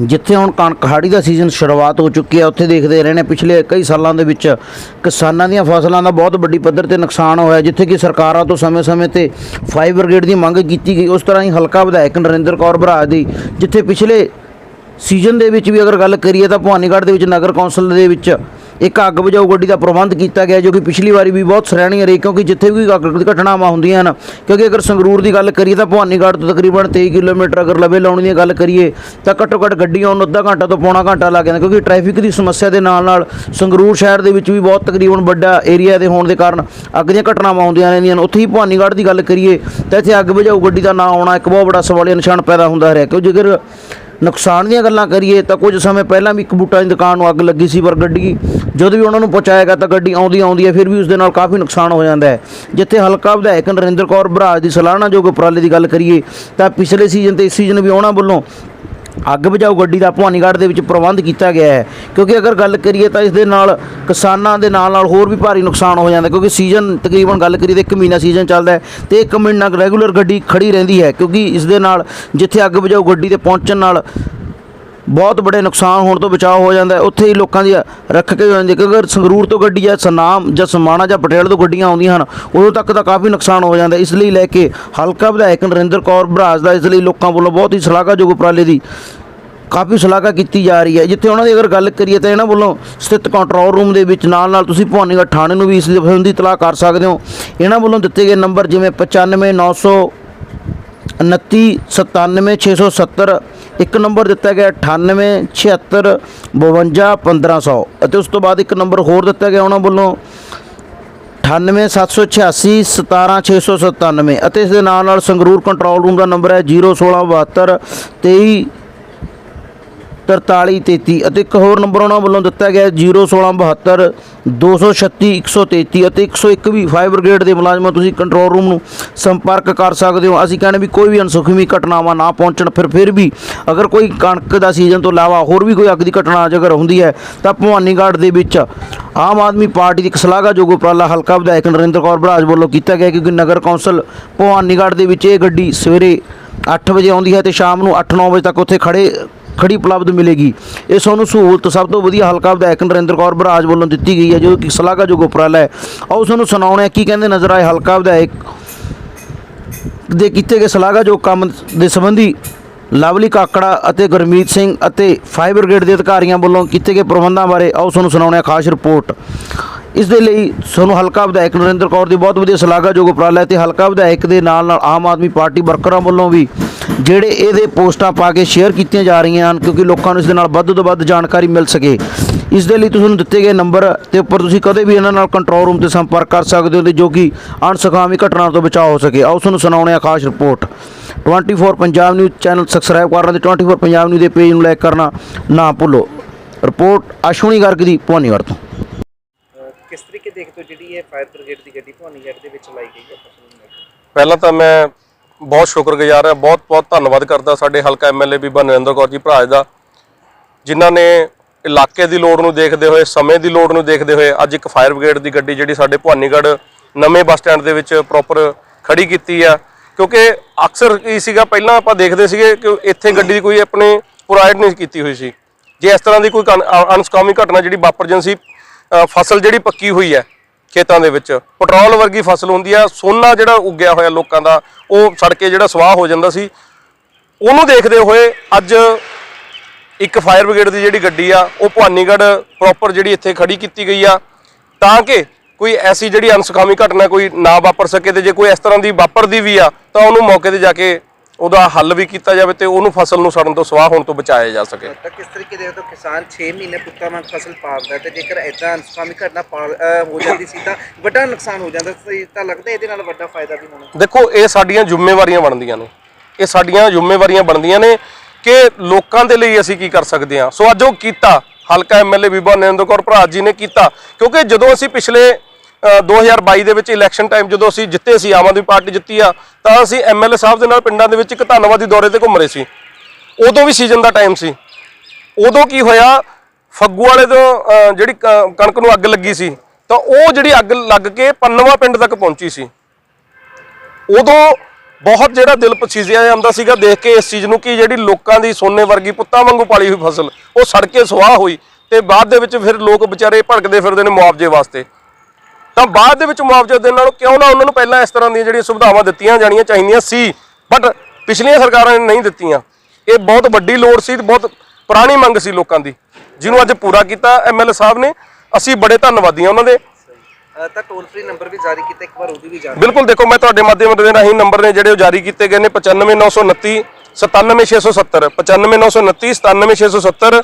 ਜਿੱਥੇ ਹੁਣ ਕਣਕ ਹਾੜੀ ਦਾ ਸੀਜ਼ਨ ਸ਼ੁਰੂਆਤ ਹੋ ਚੁੱਕੀ ਹੈ, ਉੱਥੇ ਦੇਖਦੇ ਰਹੇ ਨੇ ਪਿਛਲੇ ਕਈ ਸਾਲਾਂ ਦੇ ਵਿੱਚ ਕਿਸਾਨਾਂ ਦੀਆਂ ਫਸਲਾਂ ਦਾ ਬਹੁਤ ਵੱਡੀ ਪੱਧਰ ਤੇ ਨੁਕਸਾਨ ਹੋਇਆ, ਜਿੱਥੇ ਕਿ ਸਰਕਾਰਾਂ ਤੋਂ ਸਮੇਂ-ਸਮੇਂ ਤੇ ਫਾਇਰ ਬ੍ਰਿਗੇਡ ਦੀ ਮੰਗ ਕੀਤੀ ਗਈ, ਉਸ ਤਰ੍ਹਾਂ ਹੀ ਹਲਕਾ ਵਿਧਾਇਕ ਨਰਿੰਦਰ ਕੌਰ ਬਰਾਜ ਦੀ, ਜਿੱਥੇ ਪਿਛਲੇ ਸੀਜ਼ਨ ਦੇ ਵਿੱਚ ਵੀ ਅਗਰ ਗੱਲ ਕਰੀਏ ਤਾਂ ਭਵਾਨੀਗੜ੍ਹ ਦੇ ਵਿੱਚ ਨਗਰ ਕੌਂਸਲ ਦੇ ਵਿੱਚ ਇੱਕ ਅੱਗ ਬੁਝਾਊ ਗੱਡੀ ਦਾ ਪ੍ਰਬੰਧ ਕੀਤਾ ਗਿਆ ਜੋ ਕਿ ਪਿਛਲੀ ਵਾਰੀ ਵੀ ਬਹੁਤ ਸਰਾਹਣੀय ਰਹੀ, ਕਿਉਂਕਿ ਜਿੱਥੇ ਵੀ ਅੱਗ ਦੀ ਘਟਨਾਵਾਂ ਹੁੰਦੀਆਂ ਹਨ, ਕਿਉਂਕਿ ਅਗਰ ਸੰਗਰੂਰ ਦੀ ਗੱਲ ਕਰੀਏ ਤਾਂ ਭਵਾਨੀਗੜ੍ਹ ਤੋਂ ਤਕਰੀਬਨ 23 ਕਿਲੋਮੀਟਰ ਅਗਰ ਲਵੇ ਲਾਉਣ ਦੀ ਗੱਲ ਕਰੀਏ, ਤਾਂ ਘੱਟੋ ਘੱਟ ਗੱਡੀ ਆਉਣ ਨੂੰ ਅੱਧਾ ਘੰਟਾ ਤੋਂ ਪੌਣਾ ਘੰਟਾ ਲੱਗ ਜਾਂਦਾ, ਕਿਉਂਕਿ ਟ੍ਰੈਫਿਕ ਦੀ ਸਮੱਸਿਆ ਦੇ ਨਾਲ ਨਾਲ ਸੰਗਰੂਰ ਸ਼ਹਿਰ ਦੇ ਵਿੱਚ ਵੀ ਬਹੁਤ ਤਕਰੀਬਨ ਵੱਡਾ ਏਰੀਆ ਦੇ ਹੋਣ ਦੇ ਕਾਰਨ ਅੱਗ ਦੀਆਂ ਘਟਨਾਵਾਂ ਆਉਂਦੀਆਂ ਰਹਿੰਦੀਆਂ ਹਨ। ਉੱਥੇ ਹੀ ਭਵਾਨੀਗੜ੍ਹ ਦੀ ਗੱਲ ਕਰੀਏ, ਤਾਂ ਇੱਥੇ ਅੱਗ ਬੁਝਾਊ ਗੱਡੀ ਦਾ ਨਾ ਆਉਣਾ ਇੱਕ ਬਹੁਤ ਵੱਡਾ ਸਵਾਲੀਆ ਨਿਸ਼ਾਨ ਪੈਦਾ ਹੁੰਦਾ ਰਿਹਾ ਕਿਉਂ ਜੇਕਰ ਨੁਕਸਾਨ ਦੀਆਂ ਗੱਲਾਂ ਕਰੀਏ ਤਾਂ ਕੁਝ ਸਮੇਂ ਪਹਿਲਾਂ ਵੀ ਇੱਕ ਬੂਟਾ ਦੀ ਦੁਕਾਨ ਨੂੰ ਅੱਗ ਲੱਗੀ ਸੀ ਪਰ ਗੱਡੀ ਜਦੋਂ ਵੀ ਉਹਨਾਂ ਨੂੰ ਪਹੁੰਚਾਇਆ ਗਿਆ ਤਾਂ ਗੱਡੀ ਆਉਂਦੀ ਆਉਂਦੀ ਹੈ, ਫਿਰ ਵੀ ਉਸ ਦੇ ਨਾਲ ਕਾਫੀ ਨੁਕਸਾਨ ਹੋ ਜਾਂਦਾ ਹੈ। ਜਿੱਥੇ ਹਲਕਾ ਵਿਧਾਇਕ ਨਰਿੰਦਰ ਕੌਰ ਬਰਾਜ ਦੀ ਸਲਾਹਨਾਯੋਗ ਉਪਰਾਲੇ ਦੀ ਗੱਲ ਕਰੀਏ ਤਾਂ ਪਿਛਲੇ ਸੀਜ਼ਨ ਤੇ ਇਸ ਸੀਜ਼ਨ ਵੀ ਉਹਨਾਂ ਵੱਲੋਂ ਅੱਗ ਬੁਝਾਊ ਗੱਡੀ ਦਾ ਭਵਾਨੀਗੜ੍ਹ ਦੇ ਵਿੱਚ ਪ੍ਰਬੰਧ ਕੀਤਾ ਗਿਆ ਹੈ। ਕਿਉਂਕਿ ਅਗਰ ਗੱਲ ਕਰੀਏ ਤਾਂ ਇਸ ਦੇ ਨਾਲ ਕਿਸਾਨਾਂ ਦੇ ਨਾਲ ਨਾਲ ਹੋਰ ਵੀ ਭਾਰੀ ਨੁਕਸਾਨ ਹੋ ਜਾਂਦਾ ਕਿਉਂਕਿ ਸੀਜ਼ਨ ਤਕਰੀਬਨ ਗੱਲ ਕਰੀਏ ਤਾਂ ਇੱਕ ਮਹੀਨਾ ਸੀਜ਼ਨ ਚੱਲਦਾ ਹੈ ਤੇ ਇੱਕ ਮਹੀਨਾ ਰੈਗੂਲਰ ਗੱਡੀ ਖੜੀ ਰਹਿੰਦੀ ਹੈ, ਕਿਉਂਕਿ ਇਸ ਦੇ ਨਾਲ ਜਿੱਥੇ ਅੱਗ ਬੁਝਾਊ ਗੱਡੀ 'ਤੇ ਪਹੁੰਚਣ ਨਾਲ ਬਹੁਤ ਬੜੇ ਨੁਕਸਾਨ ਹੋਣ ਤੋਂ ਬਚਾਅ ਹੋ ਜਾਂਦਾ ਉੱਥੇ ਹੀ ਲੋਕਾਂ ਦੀ ਰੱਖ ਕੇ ਹੋ ਜਾਂਦੀ ਹੈ। ਕਿਉਂਕਿ ਅਗਰ ਸੰਗਰੂਰ ਤੋਂ ਗੱਡੀ ਜਾਂ ਸਨਾਮ ਜਾਂ ਸਮਾਣਾ ਜਾਂ ਪਟਿਆਲੇ ਤੋਂ ਗੱਡੀਆਂ ਆਉਂਦੀਆਂ ਹਨ, ਉਦੋਂ ਤੱਕ ਤਾਂ ਕਾਫੀ ਨੁਕਸਾਨ ਹੋ ਜਾਂਦਾ ਇਸ ਲਈ ਲੈ ਕੇ ਹਲਕਾ ਵਿਧਾਇਕ ਨਰਿੰਦਰ ਕੌਰ ਬਰਾਜ ਦਾ ਇਸ ਲਈ ਲੋਕਾਂ ਵੱਲੋਂ ਬਹੁਤ ਹੀ ਸ਼ਲਾਘਾਯੋਗ ਉਪਰਾਲੇ ਦੀ ਕਾਫੀ ਸ਼ਲਾਘਾ ਕੀਤੀ ਜਾ ਰਹੀ ਹੈ। ਜਿੱਥੇ ਉਹਨਾਂ ਦੀ ਅਗਰ ਗੱਲ ਕਰੀਏ ਤਾਂ ਇਹਨਾਂ ਵੱਲੋਂ ਸਥਿਤ ਕੰਟਰੋਲ ਰੂਮ ਦੇ ਵਿੱਚ ਨਾਲ ਨਾਲ ਤੁਸੀਂ ਭਵਾਨੀਗੜ੍ਹ ਥਾਣੇ ਨੂੰ ਵੀ ਇਸ ਦੇ ਸੰਬੰਧੀ ਇਤਲਾਹ ਕਰ ਸਕਦੇ ਹੋ। ਇਹਨਾਂ ਵੱਲੋਂ ਦਿੱਤੇ ਗਏ ਨੰਬਰ ਜਿਵੇਂ 95900 29 97 670 ਇੱਕ ਨੰਬਰ ਦਿੱਤਾ ਗਿਆ 98 76 52 1500 ਅਤੇ ਉਸ ਤੋਂ ਬਾਅਦ ਇੱਕ ਨੰਬਰ ਹੋਰ ਦਿੱਤਾ ਗਿਆ ਉਹਨਾਂ ਵੱਲੋਂ 98786 17697 ਅਤੇ ਇਸ ਦੇ ਨਾਲ ਨਾਲ ਸੰਗਰੂਰ ਕੰਟਰੋਲ ਰੂਮ ਦਾ ਨੰਬਰ ਹੈ 01672 23 4333 ਅਤੇ ਇੱਕ ਹੋਰ ਨੰਬਰ ਉਹਨਾਂ ਵੱਲੋਂ ਦਿੱਤਾ ਗਿਆ ਹੈ 01672 236 133 ਅਤੇ 101 ਵੀ ਫਾਇਰ ਬ੍ਰਿਗੇਡ ਦੇ ਮੁਲਾਜ਼ਮਾਂ ਤੁਸੀਂ ਕੰਟਰੋਲ ਰੂਮ ਨੂੰ ਸੰਪਰਕ ਕਰ ਸਕਦੇ ਹੋ। ਅਸੀਂ ਕਹਿੰਦੇ ਵੀ ਕੋਈ ਵੀ ਅਨਸੁਖਮੀ ਘਟਨਾਵਾਂ ਨਾ ਪਹੁੰਚਣ, ਫਿਰ ਫਿਰ ਵੀ ਅਗਰ ਕੋਈ ਕਣਕ ਦਾ ਸੀਜ਼ਨ ਤੋਂ ਇਲਾਵਾ ਹੋਰ ਵੀ ਕੋਈ ਅੱਗ ਦੀ ਘਟਨਾ ਜੇਕਰ ਹੁੰਦੀ ਹੈ, ਤਾਂ ਭਵਾਨੀਗੜ੍ਹ ਦੇ ਵਿੱਚ ਆਮ ਆਦਮੀ ਪਾਰਟੀ ਦੀ ਇੱਕ ਸ਼ਲਾਘਾਯੋਗ ਉਪਰਾਲਾ ਹਲਕਾ ਵਿਧਾਇਕ ਨਰਿੰਦਰ ਕੌਰ ਬਰਾਜ ਵੱਲੋਂ ਕੀਤਾ ਗਿਆ ਕਿਉਂਕਿ ਨਗਰ ਕੌਂਸਲ ਭਵਾਨੀਗੜ੍ਹ ਦੇ ਵਿੱਚ ਇਹ ਗੱਡੀ ਸਵੇਰੇ 8 ਵਜੇ ਆਉਂਦੀ ਹੈ ਤੇ ਸ਼ਾਮ ਨੂੰ 8-9 ਵਜੇ ਤੱਕ ਉੱਥੇ ਖੜੇ ਖੜੀ ਉਪਲਬਧ ਮਿਲੇਗੀ। ਇਹ ਸਾਨੂੰ ਸਹੂਲਤ ਸਭ ਤੋਂ ਵਧੀਆ ਹਲਕਾ ਵਿਧਾਇਕ ਨਰਿੰਦਰ ਕੌਰ ਬਰਾਜ ਵੱਲੋਂ ਦਿੱਤੀ ਗਈ ਹੈ, ਜੋ ਕਿ ਸ਼ਲਾਘਾਯੋਗ ਉਪਰਾਲਾ ਹੈ। ਆਓ ਸਾਨੂੰ ਸੁਣਾਉਣੇ ਆ, ਕੀ ਕਹਿੰਦੇ ਨਜ਼ਰ ਆਏ ਹਲਕਾ ਵਿਧਾਇਕ ਦੇ ਕੀਤੇ ਗਏ ਸ਼ਲਾਘਾਯੋਗ ਕੰਮ ਦੇ ਸੰਬੰਧੀ? ਲਵਲੀ ਕਾਕੜਾ ਅਤੇ ਗੁਰਮੀਤ ਸਿੰਘ ਅਤੇ ਫਾਇਰ ਬ੍ਰਿਗੇਡ ਦੇ ਅਧਿਕਾਰੀਆਂ ਵੱਲੋਂ ਕੀਤੇ ਗਏ ਪ੍ਰਬੰਧਾਂ ਬਾਰੇ ਆਓ ਤੁਹਾਨੂੰ ਸੁਣਾਉਣੇ ਆ, ਖਾਸ ਰਿਪੋਰਟ। ਇਸ ਦੇ ਲਈ ਸਾਨੂੰ ਹਲਕਾ ਵਿਧਾਇਕ ਨਰਿੰਦਰ ਕੌਰ ਦੀ ਬਹੁਤ ਵਧੀਆ ਸ਼ਲਾਘਾਯੋਗ ਉਪਰਾਲਾ ਹੈ ਤੇ ਹਲਕਾ ਵਿਧਾਇਕ ਦੇ ਨਾਲ ਨਾਲ ਆਮ ਆਦਮੀ ਪਾਰਟੀ ਵਰਕਰਾਂ ਵੱਲੋਂ ਵੀ ਜਿਹੜੇ ਇਹਦੇ ਪੋਸਟਾਂ ਪਾ ਕੇ ਸ਼ੇਅਰ ਕੀਤੀਆਂ ਜਾ ਰਹੀਆਂ ਹਨ ਕਿਉਂਕਿ ਲੋਕਾਂ ਨੂੰ ਇਸ ਦੇ ਨਾਲ ਵੱਧ ਤੋਂ ਵੱਧ ਜਾਣਕਾਰੀ ਮਿਲ ਸਕੇ। ਇਸ ਦੇ ਲਈ ਤੁਹਾਨੂੰ ਦਿੱਤੇ ਗਏ ਨੰਬਰ ਤੇ ਉੱਪਰ ਤੁਸੀਂ ਕਦੇ ਵੀ ਇਹਨਾਂ ਨਾਲ ਕੰਟਰੋਲ ਰੂਮ ਤੇ ਸੰਪਰਕ ਕਰ ਸਕਦੇ ਹੋ ਤੇ ਜੋ ਕਿ ਅਣਸੁਖਾਵੀ ਘਟਨਾ ਤੋਂ ਬਚਾਅ ਹੋ ਸਕੇ। ਆਓ ਤੁਹਾਨੂੰ ਸੁਣਾਉਣੇ ਆ ਖਾਸ report 24 Punjab news channel subscribe ਕਰਨਾ ਤੇ 24 ਪੰਜਾਬ ਨਿਊਜ਼ ਦੇ ਪੇਜ ਨੂੰ ਲਾਈਕ ਕਰਨਾ ਨਾ ਭੁੱਲੋ। ਰਿਪੋਰਟ ਅਸ਼ਵਨੀ ਗਰਗ ਦੀ ਭਵਾਨੀਗੜ੍ਹ ਤੋਂ। ਕਿਸ ਤਰੀਕੇ ਦੇਖਦੇ ਹੋ ਜਿਹੜੀ ਇਹ ਫਾਇਰ ਬ੍ਰਿਗੇਡ ਦੀ ਗੱਡੀ ਭਵਾਨੀਗੜ੍ਹ ਦੇ ਵਿੱਚ ਲਾਈ ਗਈ ਹੈ? ਪਹਿਲਾਂ ਤਾਂ ਮੈਂ ਬਹੁਤ ਸ਼ੁਕਰਗੁਜ਼ਾਰ ਹੈ, ਬਹੁਤ ਬਹੁਤ ਧੰਨਵਾਦ ਕਰਦਾ ਸਾਡੇ ਹਲਕਾ ਐਮਐਲਏ ਬੀਬਾ ਨਰਿੰਦਰ ਕੌਰ ਜੀ ਭਰਾਜ ਦਾ, ਜਿਨ੍ਹਾਂ ਨੇ ਇਲਾਕੇ ਦੀ ਲੋੜ ਨੂੰ ਦੇਖਦੇ ਹੋਏ, ਸਮੇਂ ਦੀ ਲੋੜ ਨੂੰ ਦੇਖਦੇ ਹੋਏ ਅੱਜ ਇੱਕ ਫਾਇਰ ਬ੍ਰਿਗੇਡ ਦੀ ਗੱਡੀ ਜਿਹੜੀ ਸਾਡੇ ਭਵਾਨੀਗੜ੍ਹ ਨਵੇਂ ਬੱਸ ਸਟੈਂਡ ਦੇ ਵਿੱਚ ਪ੍ਰੋਪਰ ਖੜੀ ਕੀਤੀ ਆ। ਕਿਉਂਕਿ ਅਕਸਰ ਕੀ ਸੀਗਾ, ਪਹਿਲਾਂ ਆਪਾਂ ਦੇਖਦੇ ਸੀਗੇ ਕਿ ਇੱਥੇ ਗੱਡੀ ਦੀ ਕੋਈ ਆਪਣੇ ਪ੍ਰੋਵਾਈਡ ਨਹੀਂ ਕੀਤੀ ਹੋਈ ਸੀ। ਜੇ ਇਸ ਤਰ੍ਹਾਂ ਦੀ ਕੋਈ ਕਨ- ਅ- ਅਨਸਕਾਮੀ ਘਟਨਾ ਜਿਹੜੀ ਵਾਪਰ ਜਾਂਦੀ ਸੀ ਫਸਲ ਜਿਹੜੀ ਪੱਕੀ ਹੋਈ ਹੈ ਖੇਤਾਂ ਦੇ ਵਿੱਚ। ਪੈਟਰੋਲ ਵਰਗੀ ਫਸਲ ਹੁੰਦੀ ਆ, ਸੋਨਾ ਜਿਹੜਾ ਉੱਗਿਆ ਹੋਇਆ ਲੋਕਾਂ ਦਾ, ਉਹ ਸੜ ਕੇ ਜਿਹੜਾ ਸਵਾਹ ਹੋ ਜਾਂਦਾ ਸੀ। ਉਹਨੂੰ ਦੇਖਦੇ ਹੋਏ ਅੱਜ ਇੱਕ ਫਾਇਰ ਬ੍ਰਿਗੇਡ ਦੀ ਜਿਹੜੀ ਗੱਡੀ ਆ, ਉਹ ਭਵਾਨੀਗੜ੍ਹ ਪ੍ਰੋਪਰ ਜਿਹੜੀ ਇੱਥੇ ਖੜੀ ਕੀਤੀ ਗਈ ਆ, ਤਾਂ ਕਿ ਕੋਈ ਐਸੀ ਜਿਹੜੀ ਅਨਸੁਖਾਵੀ ਘਟਨਾ ਕੋਈ ਨਾ ਵਾਪਰ ਸਕੇ ਤੇ ਜੇ ਕੋਈ ਇਸ ਤਰ੍ਹਾਂ ਦੀ ਵਾਪਰਦੀ ਵੀ ਆ, ਤਾਂ ਉਹਨੂੰ ਮੌਕੇ ਤੇ ਜਾ ਕੇ ਉਹਦਾ ਹੱਲ ਵੀ ਕੀਤਾ ਜਾਵੇ ਤੇ ਉਹਨੂੰ ਫਸਲ ਨੂੰ ਸੜਨ ਤੋਂ ਸਵਾਹ ਹੋਣ ਤੋਂ ਬਚਾਇਆ ਜਾ ਸਕੇ। ਤਾਂ ਕਿਸ ਤਰੀਕੇ ਦੇਖਦੇ ਹੋ ਕਿਸਾਨ 6 ਮਹੀਨੇ ਪੁੱਤਾਂ ਵਾਂਗ ਫਸਲ ਪਾਲਦਾ ਤੇ ਜੇਕਰ ਐਦਾਂ ਅਨਸਕਾਮੀ ਘਟਨਾ ਹੋ ਜਾਂਦੀ ਸੀ ਤਾਂ ਵੱਡਾ ਨੁਕਸਾਨ ਹੋ ਜਾਂਦਾ ਸੀ ਤਾਂ ਲੱਗਦਾ ਇਹਦੇ ਨਾਲ ਵੱਡਾ ਫਾਇਦਾ ਵੀ ਹੋਣਾ। ਦੇਖੋ ਇਹ ਸਾਡੀਆਂ ਜ਼ਿੰਮੇਵਾਰੀਆਂ ਬਣਦੀਆਂ ਨੇ। ਇਹ ਸਾਡੀਆਂ ਜ਼ਿੰਮੇਵਾਰੀਆਂ ਬਣਦੀਆਂ ਨੇ ਕਿ ਲੋਕਾਂ ਦੇ ਲਈ ਅਸੀਂ ਕੀ ਕਰ ਸਕਦੇ ਹਾਂ। ਸੋ ਅੱਜ ਉਹ ਕੀਤਾ ਹਲਕਾ ਐਮਐਲਏ ਬੀਬਾ ਨਰਿੰਦਰ ਕੌਰ ਭਰਾਜ ਜੀ ਨੇ ਕੀਤਾ ਕਿਉਂਕਿ ਜਦੋਂ ਅਸੀਂ ਪਿਛਲੇ 2022 ਦੇ ਵਿੱਚ ਇਲੈਕਸ਼ਨ ਟਾਈਮ ਜਦੋਂ ਅਸੀਂ ਜਿੱਤੇ ਸੀ, ਆਮ ਆਦਮੀ ਪਾਰਟੀ ਜਿੱਤੀ ਆ, ਤਾਂ ਅਸੀਂ ਐਮਐਲਏ ਸਾਹਿਬ ਦੇ ਨਾਲ ਪਿੰਡਾਂ ਦੇ ਵਿੱਚ ਇੱਕ ਧੰਨਵਾਦੀ ਦੌਰੇ ਤੇ ਘੁੰਮ ਰਹੇ ਸੀ। ਉਦੋਂ ਵੀ ਸੀਜ਼ਨ ਦਾ ਟਾਈਮ ਸੀ। ਉਦੋਂ ਕੀ ਹੋਇਆ, ਫੱਗੂ ਵਾਲੇ ਤੋਂ ਜਿਹੜੀ ਕ- ਕਣਕ ਨੂੰ ਅੱਗ ਲੱਗੀ ਸੀ, ਤਾਂ ਉਹ ਜਿਹੜੀ ਅੱਗ ਲੱਗ ਕੇ ਪੰਨਵਾ ਪਿੰਡ ਤੱਕ ਪਹੁੰਚੀ ਸੀ। ਉਦੋਂ ਬਹੁਤ ਜਿਹੜਾ ਦਿਲ ਪਸੀਜਿਆ ਜਾਂਦਾ ਸੀਗਾ ਦੇਖ ਕੇ ਇਸ ਚੀਜ਼ ਨੂੰ, ਕਿ ਜਿਹੜੀ ਲੋਕਾਂ ਦੀ ਸੋਨੇ ਵਰਗੀ ਪੁੱਤਾਂ ਵਾਂਗੂ ਪਾਲੀ ਹੋਈ ਫਸਲ, ਉਹ ਸੜ ਕੇ ਸੁਆਹ ਹੋਈ ਤੇ ਬਾਅਦ ਦੇ ਵਿੱਚ ਫਿਰ ਲੋਕ ਵਿਚਾਰੇ ਭੜਕਦੇ ਫਿਰਦੇ ਨੇ ਮੁਆਵਜ਼ੇ ਵਾਸਤੇ। ਤਾਂ ਬਾਅਦ ਦੇ ਵਿੱਚ ਮੁਆਵਜ਼ਾ ਦੇਣ ਨਾਲੋਂ ਕਿਉਂ ਨਾ ਉਹਨਾਂ ਨੂੰ ਪਹਿਲਾਂ ਇਸ ਤਰ੍ਹਾਂ ਦੀਆਂ ਜਿਹੜੀਆਂ ਸੁਵਿਧਾਵਾਂ ਦਿੱਤੀਆਂ ਜਾਣੀਆਂ ਚਾਹੀਦੀਆਂ ਸੀ। ਬਟ ਪਿਛਲੀਆਂ ਸਰਕਾਰਾਂ ਨੇ ਨਹੀਂ ਦਿੱਤੀਆਂ। ਇਹ ਬਹੁਤ ਵੱਡੀ ਲੋੜ ਸੀ ਬਹੁਤ ਪੁਰਾਣੀ ਮੰਗ ਸੀ ਲੋਕਾਂ ਦੀ। ਜਿਹਨੂੰ ਅੱਜ ਪੂਰਾ ਕੀਤਾ ਐਮਐਲਏ ਸਾਹਿਬ ਨੇ। ਅਸੀਂ ਬੜੇ ਧੰਨਵਾਦੀ ਹਾਂ ਉਹਨਾਂ ਦੇ। ਤਾਂ ਟੋਲ ਫ੍ਰੀ ਨੰਬਰ ਵੀ ਜਾਰੀ ਕੀਤਾ ਇੱਕ ਵਾਰ ਉਹਦੀ ਵੀ ਜਾਰੀ ਬਿਲਕੁਲ ਦੇਖੋ ਮੈਂ ਤੁਹਾਡੇ ਮਾਧਿਅਮ ਦੇ ਰਾਹੀਂ ਨੰਬਰ ਨੇ ਜਿਹੜੇ ਉਹ ਜਾਰੀ ਕੀਤੇ ਗਏ ਨੇ। 95929 97670 95929 97670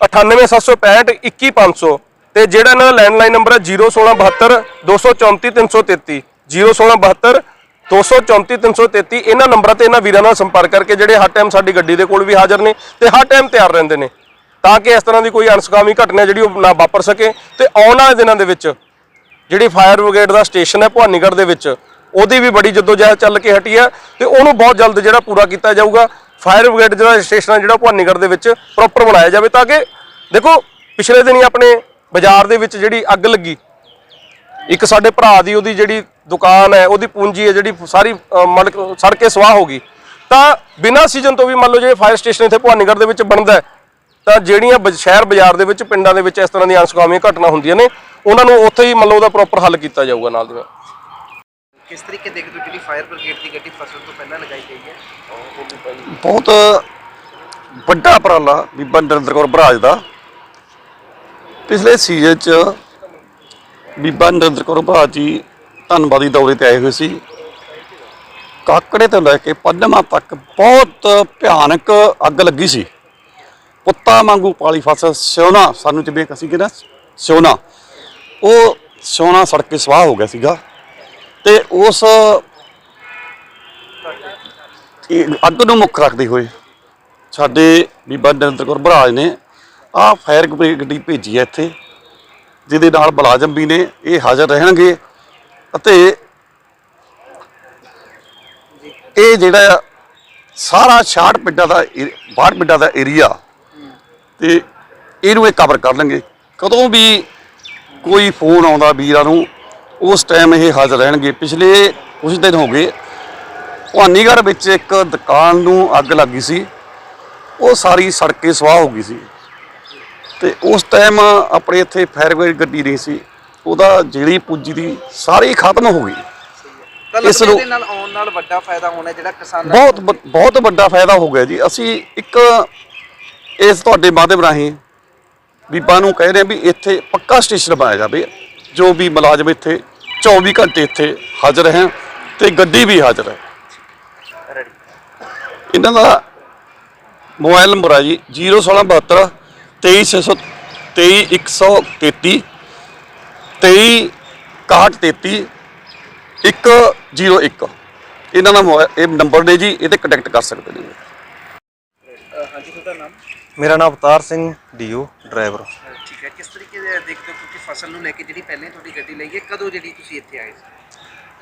98765 21500 ਤੇ ਜਿਹੜਾ ਇਹਨਾਂ ਦਾ ਲੈਂਡਲਾਈਨ ਨੰਬਰ ਹੈ 01672 234 333 01672 234 333 ਇਹਨਾਂ ਨੰਬਰਾਂ ਤੇ ਇਹਨਾਂ ਵੀਰਾਂ ਨਾਲ ਸੰਪਰਕ ਕਰਕੇ ਜਿਹੜੇ ਹਰ ਟਾਈਮ ਸਾਡੀ ਗੱਡੀ ਦੇ ਕੋਲ ਵੀ ਹਾਜ਼ਰ ਨੇ ਤੇ ਹਰ ਟਾਈਮ ਤਿਆਰ ਰਹਿੰਦੇ ਨੇ ਤਾਂ ਕਿ ਇਸ ਤਰ੍ਹਾਂ ਦੀ ਕੋਈ ਅਣਸਕਾਮੀ ਘਟਨਾ ਜਿਹੜੀ ਉਹ ਨਾ ਵਾਪਰ ਸਕੇ ਤੇ ਆਉਣ ਵਾਲੇ ਦਿਨਾਂ ਦੇ ਵਿੱਚ ਜਿਹੜੀ ਫਾਇਰ ਬ੍ਰਿਗੇਡ ਦਾ ਸਟੇਸ਼ਨ ਹੈ ਭਵਾਨੀਗੜ੍ਹ ਦੇ ਵਿੱਚ, ਉਹਦੀ ਵੀ ਬੜੀ ਜਦੋਜਹਿਦ ਚੱਲ ਕੇ ਹਟੀ ਹੈ ਤੇ ਉਹਨੂੰ ਬਹੁਤ ਜਲਦ ਜਿਹੜਾ ਪੂਰਾ ਕੀਤਾ ਜਾਊਗਾ। ਫਾਇਰ ਬ੍ਰਿਗੇਡ ਜਿਹੜਾ ਸਟੇਸ਼ਨ ਹੈ ਜਿਹੜਾ ਭਵਾਨੀਗੜ੍ਹ ਦੇ ਵਿੱਚ ਪ੍ਰੋਪਰ ਬਣਾਇਆ ਜਾਵੇ ਤਾਂ ਕਿ ਦੇਖੋ, ਪਿਛਲੇ ਦਿਨੀ ਆਪਣੇ ਬਾਜ਼ਾਰ ਦੇ ਵਿੱਚ ਜਿਹੜੀ ਅੱਗ ਲੱਗੀ ਇੱਕ ਸਾਡੇ ਭਰਾ ਦੀ ਉਹਦੀ ਜਿਹੜੀ ਦੁਕਾਨ ਹੈ ਉਹਦੀ ਪੂੰਜੀ ਹੈ ਜਿਹੜੀ ਸਾਰੀ ਅਹ, ਮਤਲਬ ਕਿ ਸੜ ਕੇ ਸਵਾਹ ਹੋ ਗਈ। ਤਾਂ ਬਿਨਾਂ ਸੀਜ਼ਨ ਤੋਂ ਵੀ ਮੰਨ ਲਓ ਜੇ ਫਾਇਰ ਸਟੇਸ਼ਨ ਇੱਥੇ ਭਵਾਨੀਗੜ੍ਹ ਦੇ ਵਿੱਚ ਬਣਦਾ ਹੈ, ਤਾਂ ਜਿਹੜੀਆਂ ਸ਼ਹਿਰ ਬਾਜ਼ਾਰ ਦੇ ਵਿੱਚ ਪਿੰਡਾਂ ਦੇ ਵਿੱਚ ਇਸ ਤਰ੍ਹਾਂ ਦੀਆਂ ਅਨਸਕਾਮੀਆਂ ਘਟਨਾ ਹੁੰਦੀਆਂ ਨੇ ਉਹਨਾਂ ਨੂੰ ਉੱਥੇ ਹੀ ਮੰਨ ਲਓ ਉਹਦਾ ਪ੍ਰੋਪਰ ਹੱਲ ਕੀਤਾ ਜਾਊਗਾ ਨਾਲ ਦੀ ਨਾਲ। ਕਿਸ ਤਰੀਕੇ ਦੇਖਦੇ ਹੋ ਜਿਹੜੀ ਫਾਇਰ ਬ੍ਰਿਗੇਡ ਦੀ ਗੱਡੀ ਫਸਲ ਤੋਂ ਪਹਿਲਾਂ ਲਗਾਈ ਗਈ ਹੈ? ਬਹੁਤ ਵੱਡਾ ਉਪਰਾਲਾ ਬੀਬਾ ਨਰਿੰਦਰ ਕੌਰ ਬਰਾਜ ਦਾ। ਪਿਛਲੇ ਸੀਜ਼ਨ 'ਚ ਬੀਬਾ ਨਰਿੰਦਰ ਕੌਰ ਬਰਾਜ ਜੀ ਧੰਨਵਾਦੀ ਦੌਰੇ ਤੇ ਆਏ ਹੋਏ ਸੀ। ਕਾਕੜੇ ਤੋਂ ਲੈ ਕੇ ਪੰਜਵਾਂ ਤੱਕ ਬਹੁਤ ਭਿਆਨਕ ਅੱਗ ਲੱਗੀ ਸੀ। ਪੁੱਤਾਂ ਵਾਂਗੂ ਪਾਲੀ ਫਸ ਸਿਉਣਾ, ਸਾਨੂੰ ਜਿਵੇਂ ਅਸੀਂ ਕਹਿੰਦੇ ਨਾ ਉਹ ਸਿਉਣਾ ਸੜ ਕੇ ਸਵਾਹ ਹੋ ਗਿਆ ਸੀਗਾ ਤੇ ਉਸ ਅੱਗ ਨੂੰ ਮੁੱਖ ਰੱਖਦੇ ਹੋਏ ਸਾਡੇ ਬੀਬਾ ਨਰਿੰਦਰ ਕੌਰ ਬਰਾਜ ਨੇ ਆਹ ਫਾਇਰ ਬ੍ਰਿਗੇਡ ਗੱਡੀ ਭੇਜੀ ਹੈ ਇੱਥੇ, ਜਿਹਦੇ ਨਾਲ ਮੁਲਾਜ਼ਮ ਵੀ ਨੇ, ਇਹ ਹਾਜ਼ਰ ਰਹਿਣਗੇ ਅਤੇ ਇਹ ਜਿਹੜਾ ਸਾਰਾ 66 ਪਿੰਡਾਂ ਦਾ ਏ- 62 ਪਿੰਡਾਂ ਦਾ ਏਰੀਆ ਤੇ ਇਹਨੂੰ ਇਹ ਕਵਰ ਕਰ ਲੈਣਗੇ। ਕਦੋਂ ਵੀ ਕੋਈ ਫੋਨ ਆਉਂਦਾ ਵੀਰਾਂ ਨੂੰ, ਉਸ ਟਾਈਮ ਇਹ ਹਾਜ਼ਰ ਰਹਿਣਗੇ। ਪਿਛਲੇ ਕੁਝ ਦਿਨ ਹੋ ਗਏ, ਭਵਾਨੀਗੜ੍ਹ ਵਿੱਚ ਇੱਕ ਦੁਕਾਨ ਨੂੰ ਅੱਗ ਲੱਗੀ ਸੀ, ਉਹ ਸਾਰੀ ਸੜ ਕੇ ਸਵਾਹ ਹੋ ਗਈ ਸੀ। ਤੇ ਉਸ ਟਾਈਮ ਆਪਣੇ ਇੱਥੇ ਫਾਇਰ ਬ੍ਰਿਗੇਡ ਗੱਡੀ ਨਹੀਂ ਸੀ ਉਹਦਾ ਜਿਹੜੀ ਪੂੰਜੀ ਦੀ ਸਾਰੀ ਖਤਮ ਹੋ ਗਈ। ਤਾਂ ਇਸ ਨੂੰ- ਨਾਲ ਆਉਣ ਨਾਲ ਵੱਡਾ ਫਾਇਦਾ ਹੋਣਾ ਜਿਹੜਾ ਕਿਸਾਨਾਂ ਬਹੁਤ ਬਹੁਤ ਵੱਡਾ ਫਾਇਦਾ ਹੋ ਗਿਆ ਜੀ। ਅਸੀਂ ਇੱਕ ਇਸ ਤੁਹਾਡੇ ਮਾਧਿਅਮ ਰਾਹੀਂ ਬੀਬਾ ਨੂੰ ਕਹਿ ਰਹੇ ਵੀ ਇੱਥੇ ਪੱਕਾ ਸਟੇਸ਼ਨ ਬਣਾਇਆ ਜਾਵੇ ਜੋ ਵੀ ਮੁਲਾਜ਼ਮ ਇੱਥੇ 24 ਘੰਟੇ ਇੱਥੇ ਹਾਜ਼ਰ ਹੈ ਤੇ ਗੱਡੀ ਵੀ ਹਾਜ਼ਰ ਹੈ। ਇਹਨਾਂ ਦਾ ਮੋਬਾਈਲ ਨੰਬਰ ਹੈ ਜੀ 01672 23600 23133 236133 101 ਇਹਨਾਂ ਦਾ ਮੋਬਾਈਲ ਇਹ ਨੰਬਰ ਨੇ ਜੀ ਇਹਤੇ ਕੰਟੈਕਟ ਕਰ ਸਕਦੇ ਨੇ। ਹਾਂਜੀ ਤੁਹਾਡਾ ਨਾਮ? ਮੇਰਾ ਨਾਮ ਅਵਤਾਰ ਸਿੰਘ ਡੀਓ ਡਰਾਈਵਰ। ਠੀਕ ਹੈ। ਕਿਸ ਤਰੀਕੇ ਦੇ ਦੇਖਦੇ ਹੋ ਕਿਉਂਕਿ ਫਸਲ ਨੂੰ ਲੈ ਕੇ ਜਿਹੜੀ ਪਹਿਲਾਂ ਤੁਹਾਡੀ ਗੱਡੀ ਲਈ ਹੈ? ਕਦੋਂ ਜਿਹੜੀ ਤੁਸੀਂ ਇੱਥੇ ਆਏ ਸੀ?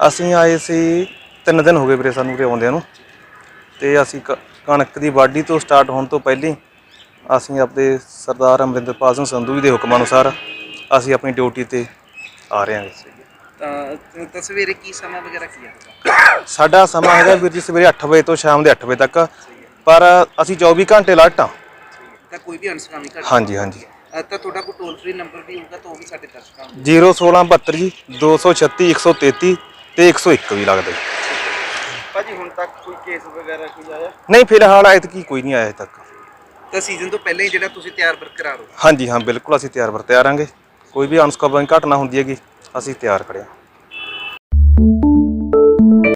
ਅਸੀਂ ਆਏ ਸੀ ਤਿੰਨ ਦਿਨ ਹੋ ਗਏ ਵੀਰੇ ਸਾਨੂੰ ਉਰੇ ਆਉਂਦਿਆਂ ਨੂੰ। ਤੇ ਅਸੀਂ ਕ- ਕਣਕ ਦੀ ਵਾਢੀ ਤੋਂ ਸਟਾਰਟ ਹੋਣ ਤੋਂ ਪਹਿਲਾਂ ਹੀ ਅਸੀਂ ਆਪਣੇ ਸਰਦਾਰ ਅਮਰਿੰਦਰਪਾਲ ਸਿੰਘ ਸੰਧੂ ਜੀ ਦੇ ਹੁਕਮ ਅਨੁਸਾਰ ਅਸੀਂ ਆਪਣੀ ਡਿਊਟੀ ਤੇ ਆ ਰਹੇ ਹਾਂ। ਤਾਂ ਤਾਂ ਸਵੇਰੇ ਕੀ ਸਮਾਂ ਵਗੈਰਾ ਕੀ ਹੈ? ਸਾਡਾ ਸਮਾਂ ਹੈਗਾ ਵੀਰ ਜੀ ਸਵੇਰੇ 8 ਵਜੇ ਤੋਂ ਸ਼ਾਮ ਦੇ 8 ਵਜੇ ਤੱਕ ਪਰ ਅਸੀਂ 24 ਘੰਟੇ ਅਲਰਟ ਹਾਂ। ਤਾਂ ਕੋਈ ਵੀ ਅਨਸਕਾਮੀ ਹਾਂਜੀ ਹਾਂਜੀ। ਤਾਂ ਤੁਹਾਡਾ ਕੋਈ ਟੋਲ ਫ੍ਰੀ ਨੰਬਰ ਵੀ ਹੋਊਗਾ ਤਾਂ ਉਹ ਵੀ ਸਾਡੇ ਦਰਸ਼ਕਾਂ ਨੂੰ 01672 ਜੀ 236 133 ਤੇ 101 ਵੀ ਲੱਗਦਾ। ਜੀ ਭਾਜੀ ਹੁਣ ਤੱਕ ਕੋਈ ਕੇਸ ਵਗੈਰਾ ਕੋਈ ਆਇਆ? ਨਹੀਂ ਫਿਲਹਾਲ ਐਤਕੀ ਕੋਈ ਨਹੀਂ ਆਇਆ ਤੱਕ। ਤਾਂ ਸੀਜ਼ਨ ਤੋਂ ਪਹਿਲਾਂ ਹੀ ਜਿਹੜਾ ਤੁਸੀਂ ਤਿਆਰ ਬਰਕਰਾਰ ਹੋ? ਹਾਂਜੀ, ਹਾਂ, ਬਿਲਕੁਲ ਅਸੀਂ ਤਿਆਰ ਬਰ ਤਿਆਰਾਂਗੇ ਕੋਈ ਵੀ ਅਨਸਕਾਬਲ ਘਟਨਾ ਹੁੰਦੀ ਹੈਗੀ, ਅਸੀਂ ਤਿਆਰ ਖੜੇ ਹਾਂ